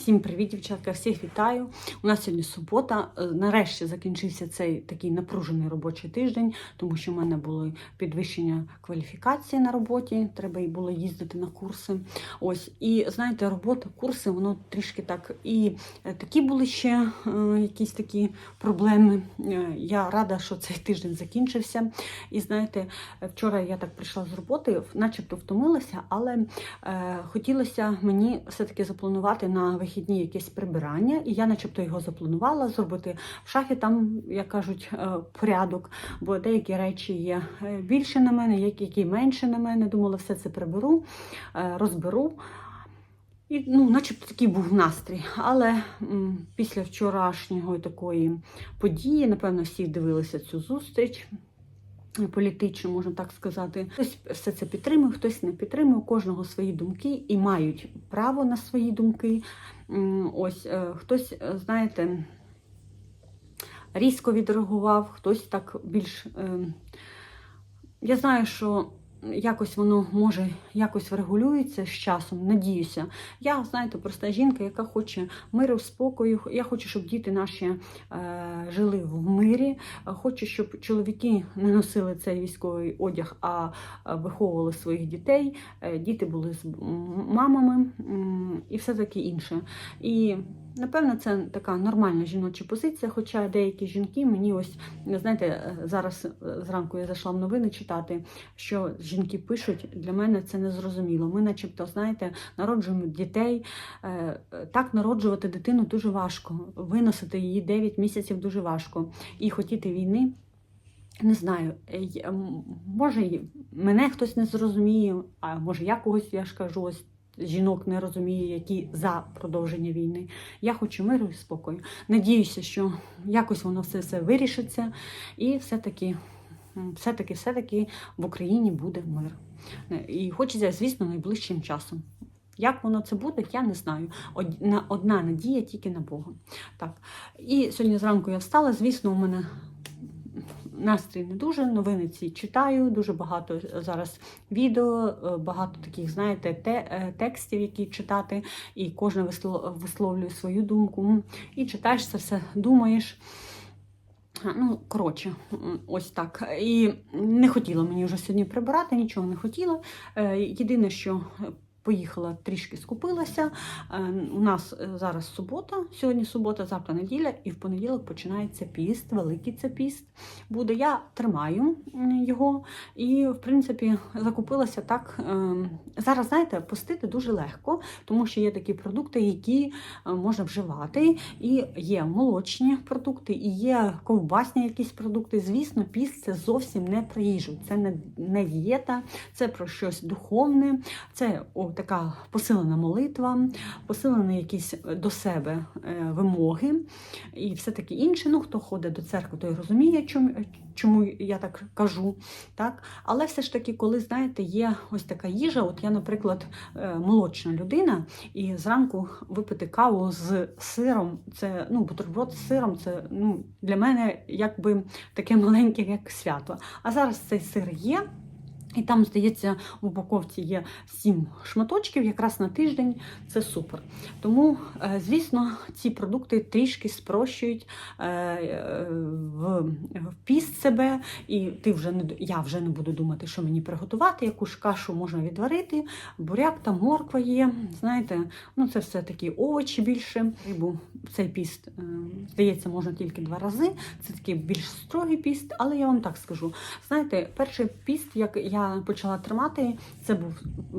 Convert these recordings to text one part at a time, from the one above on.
Всім привіт, дівчатка! Всіх вітаю. У нас сьогодні субота. Е, Нарешті закінчився цей такий напружений робочий тиждень, тому що в мене було підвищення кваліфікації на роботі. Треба і було їздити на курси. Ось і знаєте, робота, курси, воно трішки так. І е, такі були ще е, якісь такі проблеми. Я рада, що цей тиждень закінчився. І знаєте, вчора я так прийшла з роботи, начебто втомилася, але хотілося мені все-таки запланувати на вихідні якесь прибирання, і я, начебто, його запланувала зробити в шафі. Там, як кажуть, е, порядок, бо деякі речі є е, більше на мене, які менше на мене. Думала, все це приберу, е, розберу. І, ну, начебто такий був настрій. Але м, після вчорашнього такої події, напевно, всі дивилися цю зустріч політичну, можна так сказати. Хтось все це підтримує, хтось не підтримує, у кожного свої думки і мають право на свої думки. Ось е, хтось, е, знаєте, різко відреагував, хтось так більш. е, Я знаю, що якось воно може якось врегулюється з часом, надіюся. Я, знаєте, проста жінка, яка хоче миру, спокою. Я хочу, щоб діти наші е, жили в мирі. Хочу, щоб чоловіки не носили цей військовий одяг, а е, виховували своїх дітей. Е, Діти були з мамами і все таке інше. І Напевно, це така нормальна жіноча позиція, хоча деякі жінки мені ось, знаєте, е, зараз е, зранку я зайшла в новини читати, що жінки пишуть, для мене це незрозуміло. Ми, начебто, знаєте, народжуємо дітей. Е, Так народжувати дитину дуже важко. Виносити її 9 місяців дуже важко. І хотіти війни. Не знаю, може, мене хтось не зрозуміє, а може я когось, я ж кажу, ось жінок не розумію, які за продовження війни. Я хочу миру і спокою. Надіюся, що якось воно все, все вирішиться, і все-таки, все-таки, все-таки в Україні буде мир. Е, І хочеться, звісно, найближчим часом. Як воно це буде, я не знаю. Одна надія тільки на Бога. Так. І сьогодні зранку я встала. Звісно, у мене настрій не дуже. Новини ці читаю, дуже багато зараз відео, е, багато таких, знаєте, те, е, текстів, які читати, і кожен висловлює свою думку. І читаєш це все, думаєш. Ну, коротше, ось так. І не хотіла мені вже сьогодні прибирати, нічого не хотіла. Е, Єдине, що поїхала трішки скупилася. Е, У нас е, зараз субота, сьогодні субота, завтра неділя, і в понеділок починається піст, великий це піст буде. Я тримаю його і, в принципі, закупилася так. е, Зараз, знаєте, постити дуже легко, тому що є такі продукти, які можна вживати. І є молочні продукти, і є ковбасні якісь продукти. Звісно, піст це зовсім не про їжу, це не, не дієта, це про щось духовне, це така посилена молитва, посилені якісь до себе е, вимоги і все таке інше. Ну, хто ходить до церкви, той розуміє, чому, чому я так кажу. Так? Але все ж таки, коли знаєте, є ось така їжа, от я, наприклад, е, молочна людина, і зранку випити каву з сиром, це ну, бутерброд з сиром, це ну, для мене якби таке маленьке, як свято. А зараз цей сир є. І там, здається, в упаковці є сім шматочків, якраз на тиждень. Це супер. Тому, е, звісно, ці продукти трішки спрощують е, в, в піст себе, і ти вже не я вже не буду думати, що мені приготувати. Яку ж кашу можна відварити, буряк там морква є. Знаєте, ну це все такі овочі більше. Рибу цей піст, е, здається, можна тільки два рази. Це такий більш строгий піст, але я вам так скажу. Знаєте, перший піст, як я почала тримати, це був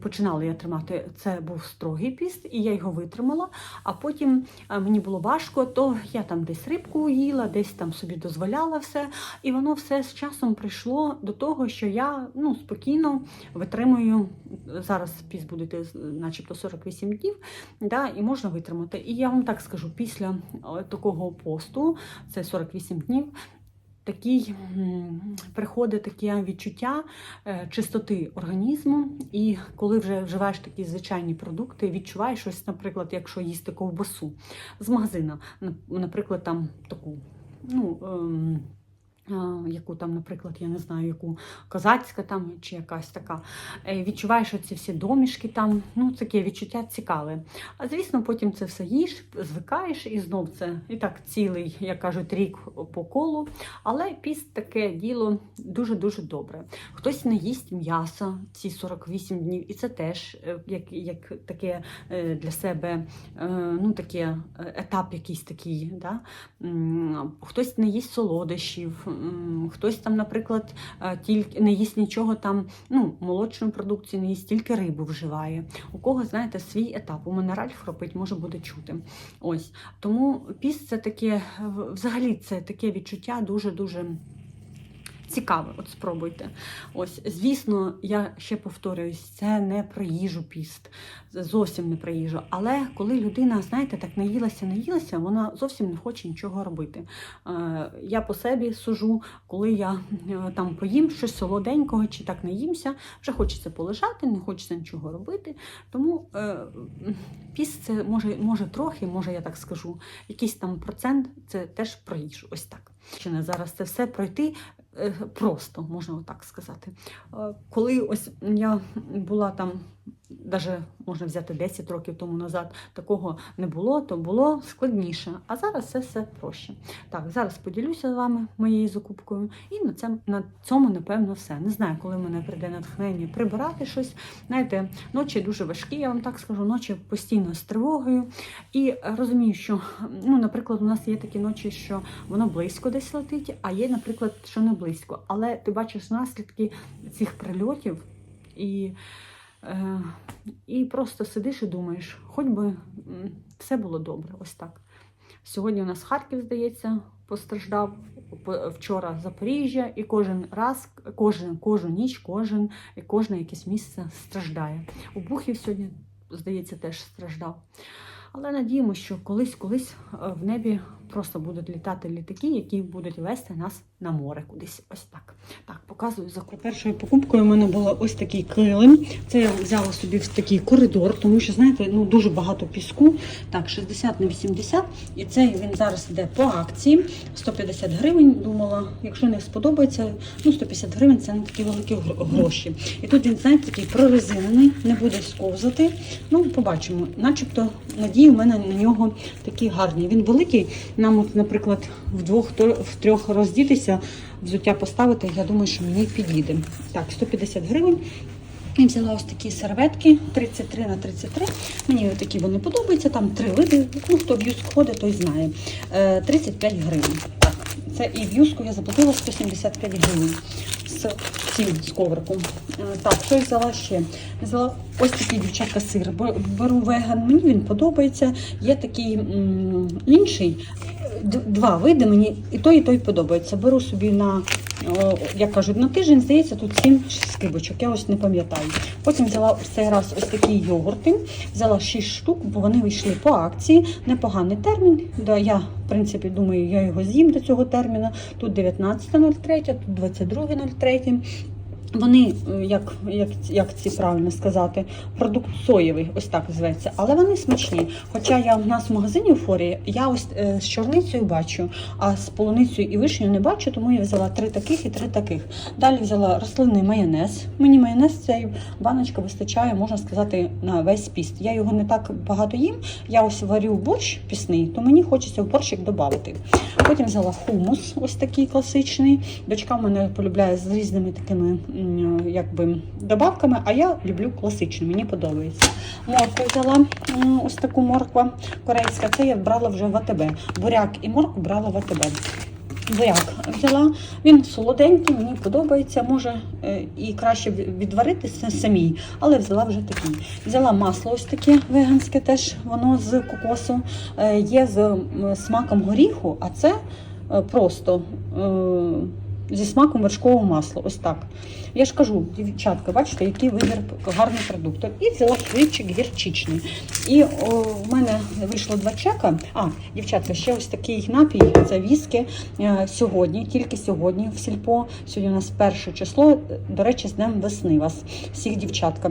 починала я тримати. Це був строгий піст, і я його витримала. А потім мені було важко, то я там десь рибку їла, десь там собі дозволяла все. І воно все з часом прийшло до того, що я ну спокійно витримую. Зараз піст буде начебто 48 днів, да, і можна витримати. І я вам так скажу, після е, такого посту, це 48 днів. Такий приходить таке відчуття е, чистоти організму, і коли вже вживаєш такі звичайні продукти, відчуваєш щось, наприклад, якщо їсти ковбасу з магазина, наприклад, там таку, ну. Яку там, наприклад, я не знаю, яку козацька там чи якась така. Е, Відчуваєш ці всі домішки там, ну таке відчуття цікаве. А звісно, потім це все їш, звикаєш і знов це і так цілий, як кажуть, рік по колу. Але піст таке діло дуже-дуже добре. Хтось не їсть м'яса ці 48 днів, і це теж е, як, як таке е, для себе ну, таке етап якийсь такий. Да? Хтось не їсть солодощів, хтось там, наприклад, е, тільки не їсть нічого там, ну, молочної продукції, не їсть тільки рибу вживає. У кого, знаєте, свій етап. У мене Ральф хропить, може буде чути. Ось. Тому піс це таке, взагалі це таке відчуття дуже-дуже. Цікаве, от спробуйте. Ось, звісно, я ще повторююсь, це не про їжу піст, зовсім не про їжу. Але коли людина, знаєте, так наїлася, наїлася, вона зовсім не хоче нічого робити. Е, я по собі сужу, коли я е, там поїм щось солоденького чи так наїмся, вже хочеться полежати, не хочеться нічого робити. Тому е, піст це може, може трохи, може я так скажу, якийсь там процент це теж про їжу. Ось так. Чи не зараз це все пройти просто, можна так сказати. Е, Коли ось я була там, навіть можна взяти 10 років тому назад, такого не було, то було складніше. А зараз це все проще. Так, зараз поділюся з вами моєю закупкою, і на, це, на цьому, напевно, все. Не знаю, коли мене прийде натхнення прибирати щось. Знаєте, ночі дуже важкі, я вам так скажу, ночі постійно з тривогою. І розумію, що, ну, наприклад, у нас є такі ночі, що воно близько десь летить, а є, наприклад, що не близько. Але ти бачиш наслідки цих прильотів і, і просто сидиш і думаєш, хоч би все було добре, ось так. Сьогодні у нас Харків, здається, постраждав. по- Вчора Запоріжжя, і кожен раз, кожен, кожну ніч, кожен, кожне якесь місце страждає. У Бухів сьогодні, здається, теж страждав. Але надіємося, що колись-колись е, в небі просто будуть літати літаки, які будуть вести нас на море кудись. Ось так. Так, показую закупку. Першою покупкою у мене була ось такий килим. Це я взяла собі в такий коридор, тому що, знаєте, ну дуже багато піску. Так, 60 на 80. І цей він зараз йде по акції. 150 гривень. Думала, якщо не сподобається, ну 150 гривень це не такі великі гроші. І тут він, знаєте, такий прорезинений, не буде сковзати. Ну, побачимо. Начебто надії у мене на нього такі гарні. Він великий. Нам, от, наприклад, в двох в трьох роздітися, взуття поставити, я думаю, що мені підійде. Так, 150 гривень. Я взяла ось такі серветки 33 на 33. Мені такі вони подобаються. Там три види. Ну, хто в ходить, той знає. Е, 35 гривень. Це і в юску я заплатила 175 гривень з цим сковриком. Е, Так, що я взяла ще? Взяла ось такий дівчатка сир. Беру веган, мені він подобається. Є такий інший. Два види мені і той, і той подобається. Беру собі на, як кажуть, на тиждень, здається, тут 7 скибочок, я ось не пам'ятаю. Потім взяла ось цей раз ось такі йогурти, взяла 6 штук, бо вони вийшли по акції. Непоганий термін. Да, я, в принципі, думаю, я його з'їм до цього терміну. Тут 19.03, тут 22.03. Вони, е, як, як, як ці правильно сказати, продукт соєвий, ось так зветься, але вони смачні. Хоча я в нас в магазині у форі, я ось е, з чорницею бачу, а з полуницею і вишнею не бачу, тому я взяла три таких і три таких. Далі взяла рослинний майонез. Мені майонез цієї баночка вистачає, можна сказати, на весь піст. Я його не так багато їм. Я ось варю борщ пісний, то мені хочеться в борщик додати. Потім взяла хумус, ось такий класичний. Дочка в мене полюбляє з різними такими якби добавками, а я люблю класичний, мені подобається. Моркву взяла ось таку морква корейська. Це я брала вже в АТБ. Буряк і моркву брала в АТБ. Буряк взяла, він солоденький, мені подобається. Може е, і краще відварити с- самій, але взяла вже такий. Взяла масло ось таке веганське, теж воно з кокосу, е, є з смаком горіху, а це е, просто зі смаком вершкового масла. Ось так. Я ж кажу, дівчатка, бачите, який вибір гарний продуктів. І взяла хлібчик гірчичний. І о, в мене вийшло два чека. А, дівчатка, ще ось такий напій, це віскі. Е, Сьогодні, тільки сьогодні в сільпо. Сьогодні у нас перше число. До речі, з днем весни вас, всіх дівчатка.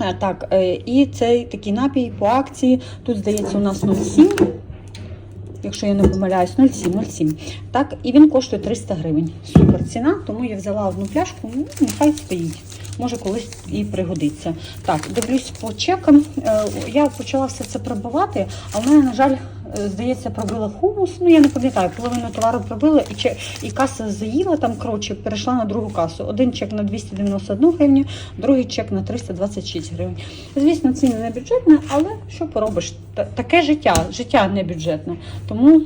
Е, Так, е, і цей такий напій по акції. Тут, здається, у нас 0,7. Якщо я не помиляюсь, 0,7, 0,7. Так, і він коштує 300 гривень. Супер ціна, тому я взяла одну пляшку, ну, нехай стоїть. Може, колись і пригодиться. Так, дивлюсь по чекам. Е, Я почала все це пробувати, а в мене, на жаль, здається, пробила хумус. Ну, я не пам'ятаю, половину товару пробила і, че- і каса заїла там, коротше, перейшла на другу касу. Один чек на 291 гривню, другий чек на 326 гривень. Звісно, ціни не бюджетна, але що поробиш? Та- Таке життя, життя не бюджетне. Тому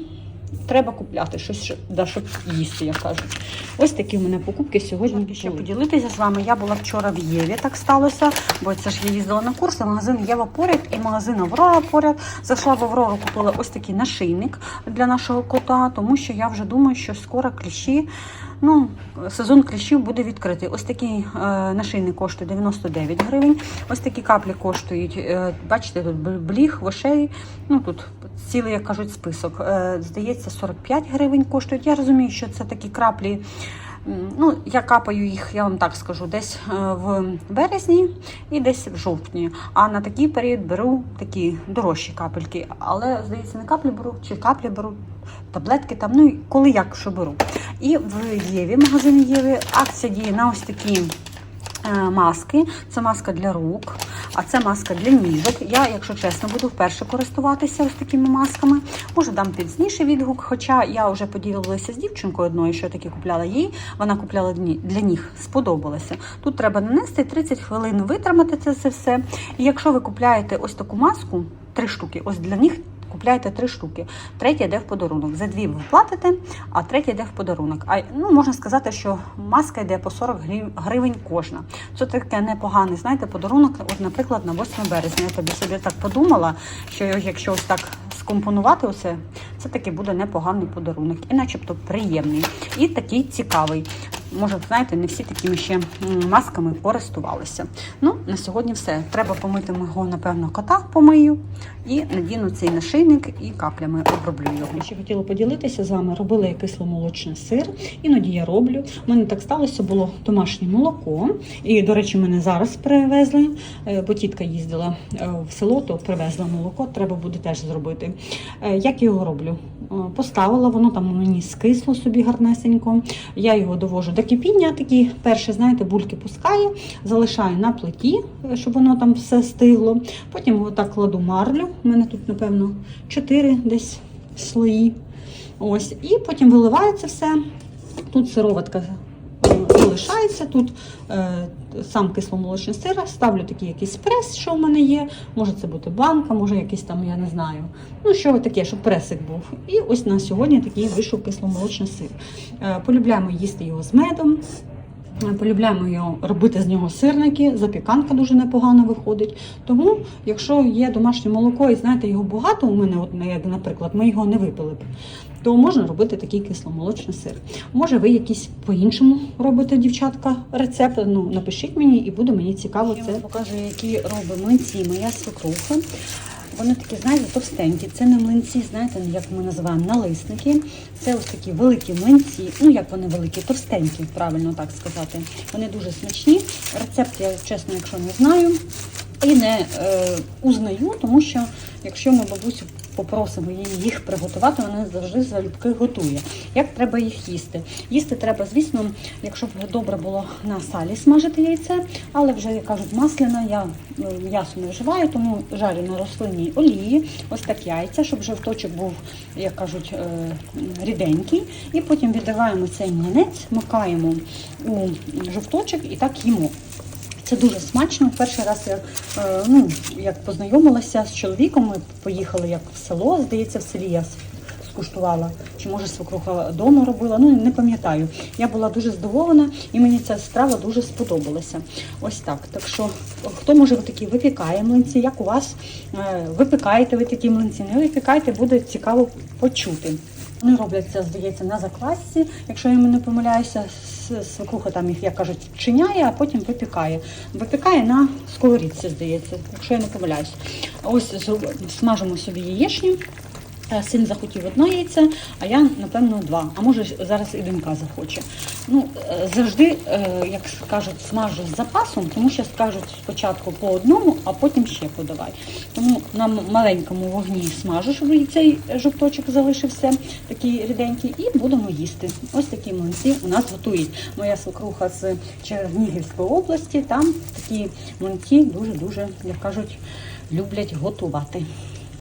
треба купляти щось, да, щоб їсти, як кажуть. Ось такі в мене покупки сьогодні. Ще поділитися з вами. Я була вчора в Єві, так сталося, бо це ж я їздила на курси. Магазин Єва поряд і магазин Аврора поряд. Зайшла в Аврору, купила ось такий нашийник для нашого кота, тому що я вже думаю, що скоро кліщі. Ну, сезон кліщів буде відкритий. Ось такий е, нашийник коштує 99 гривень. Ось такі каплі коштують. Е, бачите, тут бл- бліг, вошей. Ну тут цілий, як кажуть, список. Е, здається, 45 гривень коштують. Я розумію, що це такі краплі. Ну, я капаю їх, я вам так скажу, десь е, в березні і десь в жовтні. А на такий період беру такі дорожчі капельки. Але, здається, не каплі беру, чи каплі беру, таблетки там, ну коли як що беру. І в Єві, магазині Єві, акція діє на ось такі маски. Це маска для рук, а це маска для ніжок. Я, якщо чесно, буду вперше користуватися ось такими масками. Може, дам пізніше відгук, хоча я вже поділилася з дівчинкою одною, що я таки купляла їй. Вона купляла для ніг, сподобалося. Тут треба нанести 30 хвилин, витримати це, все. І якщо ви купляєте ось таку маску, три штуки, ось для ніг. Купляєте три штуки, третя йде в подарунок. За дві ви платите, а третя йде в подарунок. А ну можна сказати, що маска йде по 40 гривень кожна. Це таке непоганий, знаєте, подарунок. От, наприклад, на 8 березня. Я тобі собі так подумала, що якщо ось так скомпонувати усе, це таки буде непоганий подарунок, і начебто приємний, і такий цікавий. Може, знаєте, не всі такими ще масками користувалися. Ну, на сьогодні все. Треба помити мого, напевно, кота помию і надіну цей нашийник і каплями оброблю його. Ще хотіла поділитися з вами. Робила я кисломолочний сир. Іноді я роблю. У мене так сталося, було домашнє молоко. І, до речі, мене зараз привезли, е, бо тітка їздила е, в село, то привезла молоко. Треба буде теж зробити. Е, Як я його роблю? Поставила, воно там мені скисло собі гарнесенько. Я його довожу до кипіння, такі перші, знаєте, бульки пускаю, залишаю на плиті, е, щоб воно там все стигло. Потім отак кладу марлю. У мене тут, напевно, 4 десь слої. Ось. І потім виливаю це все. Тут сироватка залишається, тут е, сам кисломолочний сир, ставлю такий якийсь прес, що в мене є. Може це бути банка, може якийсь там, я не знаю. Ну, що таке, щоб пресик був. І ось на сьогодні такий вийшов кисломолочний сир. Е, полюбляємо їсти його з медом. Е, Полюбляємо його робити з нього сирники, запіканка дуже непогано виходить. Тому, якщо є домашнє молоко і знаєте, його багато у мене, от, наприклад, ми його не випили б, то можна робити такий кисломолочний сир. Може, ви якісь по-іншому робите, дівчатка, рецепт? Ну, напишіть мені і буде мені цікаво це. Я вам покажу, які робить млинці моя свекруха. Вони такі, знаєте, товстенькі. Це не млинці, знаєте, як ми називаємо налисники. Це ось такі великі млинці. Ну, як вони великі, товстенькі, правильно так сказати. Вони дуже смачні. Рецепт я, чесно, якщо не знаю. І не е, узнаю, тому що якщо ми бабусю попросимо її їх приготувати, вона завжди залюбки готує. Як треба їх їсти? Їсти треба, звісно, якщо б добре було на салі смажити яйце, але вже, як кажуть, масляна, я е, м'ясо не вживаю, тому жарю на рослинній олії. Ось так яйця, щоб жовточок був, як кажуть, е, ріденький. І потім відриваємо цей млинець, макаємо у жовточок і так їмо. Це дуже смачно. Перший раз я е, ну, як познайомилася з чоловіком, ми поїхали як в село, здається, в селі я скуштувала. Чи може свекруха вдома робила, ну не пам'ятаю. Я була дуже здивована і мені ця страва дуже сподобалася. Ось так. Так що, хто може такі випікає млинці, як у вас е, випікаєте ви такі млинці, не випікаєте, буде цікаво почути. Вони робляться, здається, на заквасці, якщо я не помиляюся, свекруха там їх, як кажуть, вчиняє, а потім випікає. Випікає на сковорідці, здається, якщо я не помиляюсь. Ось смажимо собі яєчню. Е, Син захотів одне яйце, а я, напевно, два. А може зараз і донька захоче. Ну, е, завжди, е, як кажуть, смажу з запасом, тому що скажуть спочатку по одному, а потім ще подавай. Тому на маленькому вогні смажу, щоб цей жовточок залишився такий ріденький, і будемо їсти. Ось такі млинці у нас готують. Моя свекруха з Чернігівської області. Там такі млинці дуже-дуже, як кажуть, люблять готувати.